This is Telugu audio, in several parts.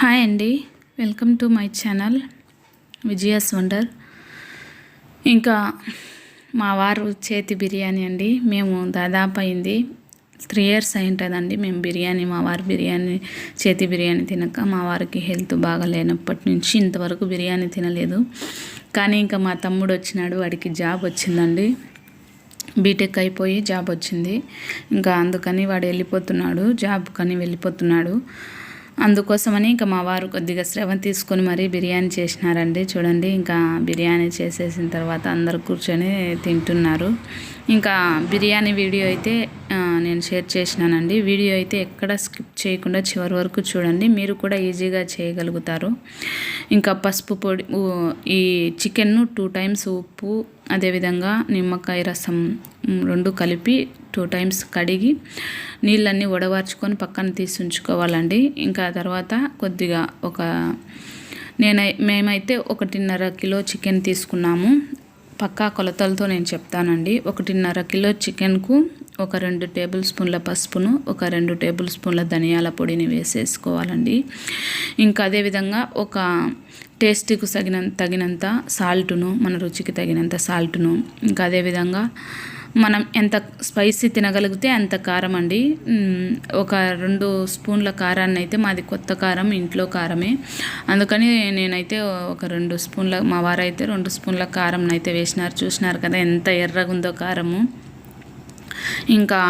హాయ్ అండి. Welcome to my channel Vijaya's wonder. ఇంకా మా వారు చేతి బిర్యానీ అండి. మేము దాదాపు అయింది త్రీ ఇయర్స్ అయింటుందండి మేము బిర్యానీ మా వారు బిర్యానీ చేతి బిర్యానీ తినక మా వారికి హెల్త్ బాగా లేనప్పటి నుంచి ఇంతవరకు బిర్యానీ తినలేదు. కానీ ఇంకా మా తమ్ముడు వచ్చినాడు వాడికి జాబ్ వచ్చిందండి. బీటెక్ అయిపోయి జాబ్ వచ్చింది. ఇంకా అందుకని వాడు వెళ్ళిపోతున్నాడు జాబ్ కని వెళ్ళిపోతున్నాడు. అందుకోసమని ఇంకా మా వారు కొద్దిగా శ్రమ తీసుకొని మరీ బిర్యానీ చేసినారండి. చూడండి ఇంకా బిర్యానీ చేసేసిన తర్వాత అందరు కూర్చొని తింటున్నారు. ఇంకా బిర్యానీ వీడియో అయితే నేను షేర్ చేసినానండి. వీడియో అయితే ఎక్కడ స్కిప్ చేయకుండా చివరి వరకు చూడండి. మీరు కూడా ఈజీగా చేయగలుగుతారు. ఇంకా పసుపు పొడి ఈ చికెన్ను టూ టైమ్స్ ఉప్పు అదేవిధంగా నిమ్మకాయ రసం రెండు కలిపి టూ టైమ్స్ కడిగి నీళ్ళన్నీ వడవార్చుకొని పక్కన తీసి ఉంచుకోవాలండి. ఇంకా తర్వాత కొద్దిగా ఒక నేనై మేమైతే ఒకటిన్నర కిలో చికెన్ తీసుకున్నాము. పక్కా కొలతలతో నేను చెప్తానండి. ఒకటిన్నర కిలో చికెన్కు ఒక రెండు టేబుల్ స్పూన్ల పసుపును ఒక రెండు టేబుల్ స్పూన్ల ధనియాల పొడిని వేసేసుకోవాలండి. ఇంకా అదేవిధంగా ఒక టేస్టీకు తగినంత తగినంత సాల్టును మన రుచికి తగినంత సాల్టును ఇంకా అదేవిధంగా మనం ఎంత స్పైసీ తినగలిగితే అంత కారం అండి. ఒక రెండు స్పూన్ల కారాన్ని అయితే మాది కొత్త కారం ఇంట్లో కారమే. అందుకని నేనైతే ఒక రెండు స్పూన్ల మా వారైతే రెండు స్పూన్ల కారం అయితే వేసినారు. చూసినారు కదా ఎంత ఎర్రగుందో కారము. ఇంకా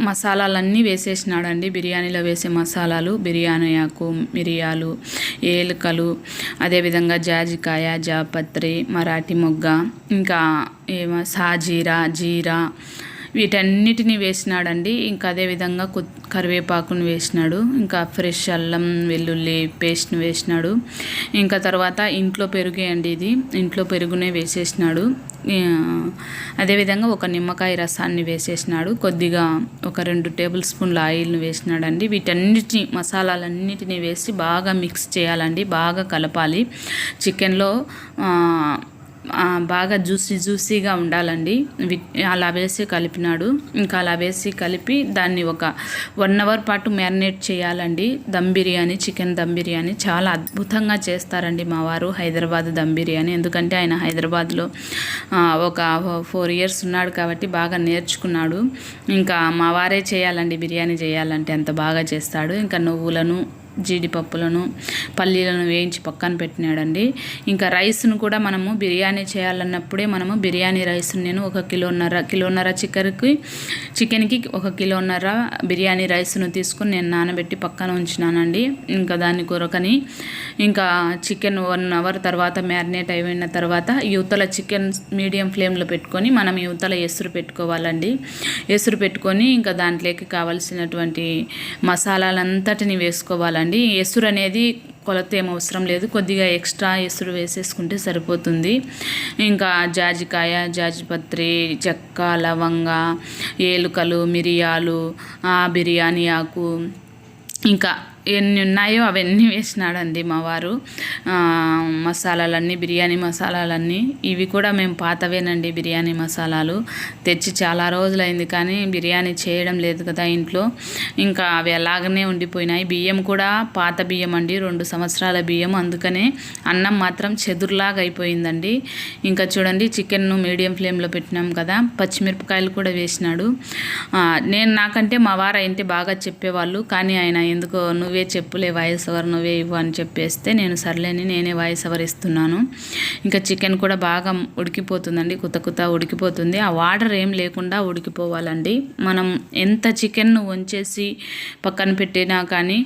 మసాలాలన్నీ వేసేసినాడండి. బిర్యానీలో వేసే మసాలాలు బిర్యానీ ఆకు మిరియాలు ఏలుకలు అదేవిధంగా జాజికాయ జాపత్రి మరాఠీ మొగ్గ ఇంకా ఏమో సాజీరా జీరా వీటన్నిటిని వేసినాడండి. ఇంకా అదేవిధంగా కొ కరివేపాకును వేసినాడు. ఇంకా ఫ్రెష్ అల్లం వెల్లుల్లి పేస్ట్ను వేసినాడు. ఇంకా తర్వాత ఇంట్లో పెరుగే అండి ఇది. ఇంట్లో పెరుగునే వేసేసినాడు. అదేవిధంగా ఒక నిమ్మకాయ రసాన్ని వేసేసినాడు. కొద్దిగా ఒక రెండు టేబుల్ స్పూన్ల ఆయిల్ను వేసినాడండి. వీటన్నిటిని మసాలాలన్నిటినీ వేసి బాగా మిక్స్ చేయాలండి. బాగా కలపాలి. చికెన్లో బాగా జ్యూసీ జ్యూసీగా ఉండాలండి. అలా వేసి కలిపినాడు. ఇంకా అలా వేసి కలిపి దాన్ని ఒక వన్ అవర్ పాటు మ్యారినేట్ చేయాలండి. దమ్ బిర్యానీ చికెన్ దమ్ బిర్యానీ చాలా అద్భుతంగా చేస్తారండి మా వారు హైదరాబాద్ దమ్ బిర్యానీ. ఎందుకంటే ఆయన హైదరాబాద్లో ఒక ఫోర్ ఇయర్స్ ఉన్నాడు కాబట్టి బాగా నేర్చుకున్నాడు. ఇంకా మా వారే చేయాలండి బిర్యానీ చేయాలంటే. అంత బాగా చేస్తాడు. ఇంకా నువ్వులను జీడిపప్పులను పల్లీలను వేయించి పక్కన పెట్టినాడండి. ఇంకా రైస్ను కూడా మనము బిర్యానీ చేయాలన్నప్పుడే మనము బిర్యానీ రైస్ను నేను ఒక కిలోన్నర కిలోన్నర చికెన్కి చికెన్కి ఒక కిలోన్నర బిర్యానీ రైస్ను తీసుకుని నేను నానబెట్టి పక్కన ఉంచినానండి. ఇంకా దాని కొరకని ఇంకా చికెన్ వన్ అవర్ తర్వాత మ్యారినేట్ అయిపోయిన తర్వాత యువతల చికెన్ మీడియం ఫ్లేమ్లో పెట్టుకొని మనం యువతల ఎసురు పెట్టుకోవాలండి. ఎసురు పెట్టుకొని ఇంకా దాంట్లోకి కావలసినటువంటి మసాలాలంతటిని వేసుకోవాలండి. అండి ఎసురు అనేది కొలత ఏం అవసరం లేదు. కొద్దిగా ఎక్స్ట్రా ఎసురు వేసేసుకుంటే సరిపోతుంది. ఇంకా జాజికాయ జాజిపత్రి చెక్క లవంగ ఏలుకలు మిరియాలు బిర్యానీ ఆకు ఇంకా ఎన్ని ఉన్నాయో అవన్నీ వేసినాడండి మా వారు. మసాలాలన్నీ బిర్యానీ మసాలాలన్నీ. ఇవి కూడా మేము పాతవేనండి బిర్యానీ మసాలాలు. తెచ్చి చాలా రోజులైంది కానీ బిర్యానీ చేయడం లేదు కదా ఇంట్లో. ఇంకా అవి అలాగనే ఉండిపోయినాయి. బియ్యం కూడా పాత బియ్యం అండి రెండు సంవత్సరాల బియ్యం. అందుకనే అన్నం మాత్రం చెదురులాగా అయిపోయిందండి. ఇంకా చూడండి చికెన్ను మీడియం ఫ్లేమ్లో పెట్టినాం కదా. పచ్చిమిరపకాయలు కూడా వేసినాడు. నేను నాకంటే మా వారు అయితే బాగా చెప్పేవాళ్ళు. కానీ ఆయన ఎందుకో నువ్వే చెప్పులే వాయిస్ ఓవర్ నువ్వే ఇవ్వు అని చెప్పేస్తే నేను సర్లేని నేనే వాయిస్ ఓవర్ ఇస్తున్నాను. ఇంకా చికెన్ కూడా బాగా ఉడికిపోతుందండి కుత కుత ఉడికిపోతుంది. ఆ వాటర్ ఏం లేకుండా ఉడికిపోవాలండి. మనం ఎంత చికెన్ను వంచేసి పక్కన పెట్టినా కానీ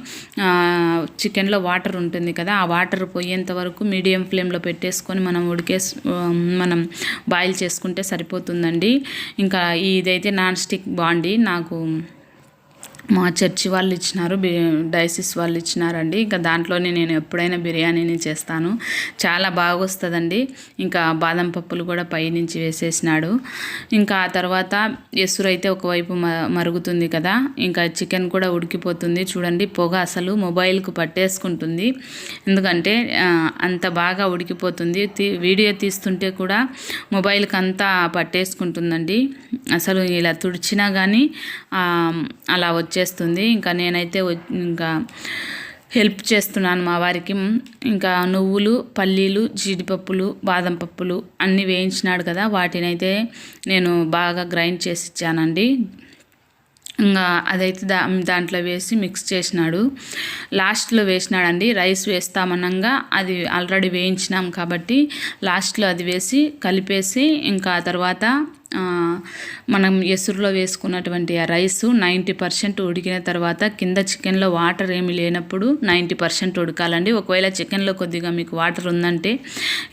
చికెన్లో వాటర్ ఉంటుంది కదా ఆ వాటర్ పోయేంత వరకు మీడియం ఫ్లేమ్లో పెట్టేసుకొని మనం ఉడికే మనం బాయిల్ చేసుకుంటే సరిపోతుందండి. ఇంకా ఇదైతే నాన్ స్టిక్ బాండి నాకు మా చర్చి వాళ్ళు ఇచ్చినారు డైసిస్ వాళ్ళు ఇచ్చినారండి. ఇంకా దాంట్లోనే నేను ఎప్పుడైనా బిర్యానీని చేస్తాను. చాలా బాగా వస్తుందండి ఇంకా బాదం పప్పులు కూడా పైనుంచి వేసేసినాడు. ఇంకా ఆ తర్వాత ఎసురు అయితే ఒకవైపు మరుగుతుంది కదా. ఇంకా చికెన్ కూడా ఉడికిపోతుంది. చూడండి పొగ అసలు మొబైల్కు పట్టేసుకుంటుంది. ఎందుకంటే అంత బాగా ఉడికిపోతుంది. వీడియో తీస్తుంటే కూడా మొబైల్కి అంతా పట్టేసుకుంటుందండి. అసలు ఇలా తుడిచినా కానీ అలా వచ్చి వచ్చేస్తుంది. ఇంకా నేనైతే ఇంకా హెల్ప్ చేస్తున్నాను మా వారికి. ఇంకా నువ్వులు పల్లీలు జీడిపప్పులు బాదం పప్పులు అన్నీ వేయించినాడు కదా వాటినైతే నేను బాగా గ్రైండ్ చేసి ఇచ్చానండి. ఇంకా అదైతే దా దాంట్లో వేసి మిక్స్ చేసినాడు. లాస్ట్లో వేసినాడండి రైస్ వేస్తామనంగా అది ఆల్రెడీ వేయించినాం కాబట్టి లాస్ట్లో అది వేసి కలిపేసి ఇంకా తర్వాత మనం ఎసురులో వేసుకున్నటువంటి ఆ రైస్ నైంటీ పర్సెంట్ ఉడికిన తర్వాత కింద చికెన్లో వాటర్ ఏమి లేనప్పుడు నైంటీ పర్సెంట్ ఉడకాలండి. ఒకవేళ చికెన్లో కొద్దిగా మీకు వాటర్ ఉందంటే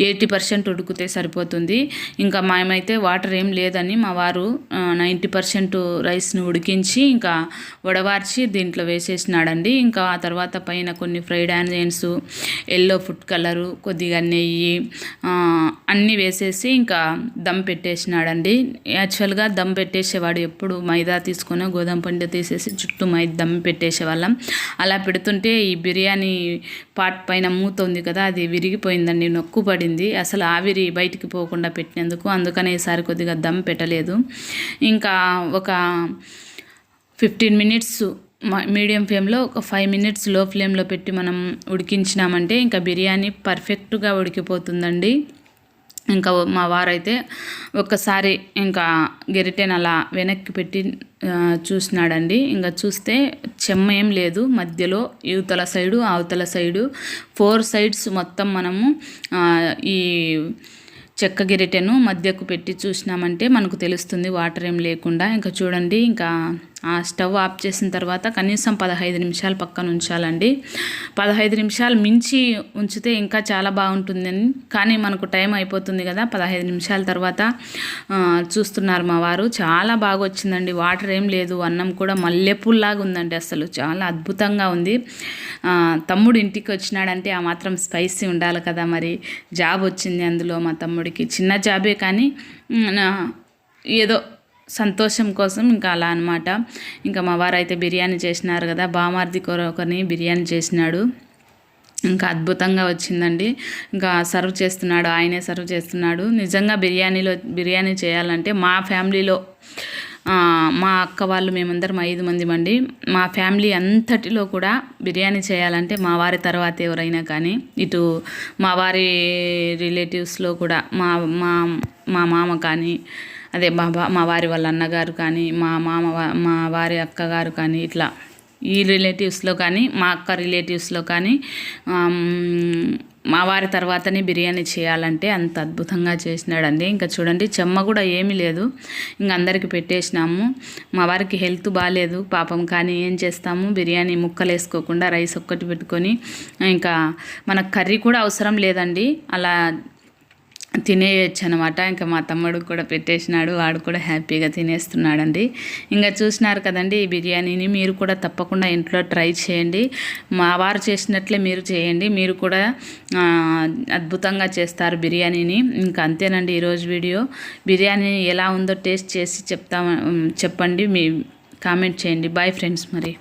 ఎయిటీ పర్సెంట్ ఉడికితే సరిపోతుంది. ఇంకా మేమైతే వాటర్ ఏం లేదని మా వారు నైంటీ పర్సెంట్ రైస్ని ఉడికించి ఇంకా వడవార్చి దీంట్లో వేసేసినాడండి. ఇంకా ఆ తర్వాత పైన కొన్ని fried onions yellow food colour కొద్దిగా నెయ్యి అన్నీ వేసేసి ఇంకా దమ్ పెట్టేసినాడండి. యాక్చువల్గా దమ్ పెట్టేసేవాడు ఎప్పుడు? మైదా తీసుకొని గోధుమ పిండి తీసేసి చుట్టూ మై దమ్ పెట్టేసేవాళ్ళం. అలా పెడుతుంటే ఈ బిర్యానీ పాట్ పైన మూత ఉంది కదా అది విరిగిపోయిందండి నొక్కు పడింది. అసలు ఆవిరి బయటికి పోకుండా పెట్టినందుకు అందుకనే ఈసారి కొద్దిగా దమ్ పెట్టలేదు. ఇంకా ఒక ఫిఫ్టీన్ మినిట్స్ మీడియం ఫ్లేమ్లో ఒక ఫైవ్ మినిట్స్లో ఫ్లేమ్లో పెట్టి మనం ఉడికించినామంటే ఇంకా బిర్యానీ పర్ఫెక్ట్గా ఉడికిపోతుందండి. ఇంకా మా వారైతే ఒక్కసారి ఇంకా గెరిటెని అలా వెనక్కి పెట్టి చూసినాడండి. ఇంకా చూస్తే చెమ్మ ఏం లేదు. మధ్యలో యువతల సైడు అవతల సైడు ఫోర్ సైడ్స్ మొత్తం మనము ఈ చెక్క గిరిటెను మధ్యకు పెట్టి చూసినామంటే మనకు తెలుస్తుంది వాటర్ ఏం లేకుండా. ఇంకా చూడండి ఇంకా ఆ స్టవ్ ఆఫ్ చేసిన తర్వాత కనీసం పదహైదు నిమిషాలు పక్కన ఉంచాలండి. పదహైదు నిమిషాలు మించి ఉంచితే ఇంకా చాలా బాగుంటుందని. కానీ మనకు టైం అయిపోతుంది కదా పదహైదు నిమిషాల తర్వాత చూస్తున్నారు మా వారు. చాలా బాగా వచ్చిందండి. వాటర్ ఏం లేదు అన్నం కూడా మల్లెపూల్లాగా ఉందండి అసలు. చాలా అద్భుతంగా ఉంది. తమ్ముడు ఇంటికి వచ్చినాడంటే ఆ మాత్రం స్పైసీ ఉండాలి కదా మరి. జాబ్ వచ్చింది అందులో మా తమ్ముడికి. చిన్న జాబే కానీ ఏదో సంతోషం కోసం ఇంకా అలా అనమాట ఇంకా మా వారు అయితే బిర్యానీ చేసినారు కదా బామార్ది కొరకొని బిర్యానీ చేసినాడు. ఇంకా అద్భుతంగా వచ్చిందండి. ఇంకా సర్వ్ చేస్తున్నాడు ఆయనే సర్వ్ చేస్తున్నాడు. నిజంగా బిర్యానీలో బిర్యానీ చేయాలంటే మా ఫ్యామిలీలో మా అక్క వాళ్ళు మేమందరం ఐదు మంది మండి. మా ఫ్యామిలీ అంతటిలో కూడా బిర్యానీ చేయాలంటే మా వారి తర్వాత ఎవరైనా కానీ ఇటు మా వారి రిలేటివ్స్లో కూడా మా మా మా మామ కానీ అదే మా మా వారి వాళ్ళ అన్నగారు కానీ మా మామ మా వారి అక్కగారు కానీ ఇట్లా. ఈ రిలేటివ్స్లో కానీ మా అక్క రిలేటివ్స్లో కానీ మా వారి తర్వాతనే బిర్యానీ చేయాలంటే అంత అద్భుతంగా చేసినాడండి. ఇంకా చూడండి చెమ్మ కూడా ఏమీ లేదు. ఇంక అందరికి పెట్టేసినాము. మా వారికి హెల్త్ బాగాలేదు పాపం కానీ ఏం చేస్తాము? బిర్యానీ ముక్కలు వేసుకోకుండా రైస్ ఒక్కటి పెట్టుకొని ఇంకా మనకు కర్రీ కూడా అవసరం లేదండి. అలా తినేయచ్చు అనమాట ఇంకా మా తమ్ముడు కూడా పెట్టేసినాడు. వాడు కూడా హ్యాపీగా తినేస్తున్నాడండి. ఇంకా చూసినారు కదండి ఈ బిర్యానీని. మీరు కూడా తప్పకుండా ఇంట్లో ట్రై చేయండి. మా వారు చేసినట్లే మీరు చేయండి. మీరు కూడా అద్భుతంగా చేస్తారు బిర్యానీని. ఇంకా అంతేనండి ఈరోజు వీడియో. బిర్యానీ ఎలా ఉందో టేస్ట్ చేసి చెప్తా చెప్పండి. మీ కామెంట్ చేయండి. బాయ్ ఫ్రెండ్స్ మరి.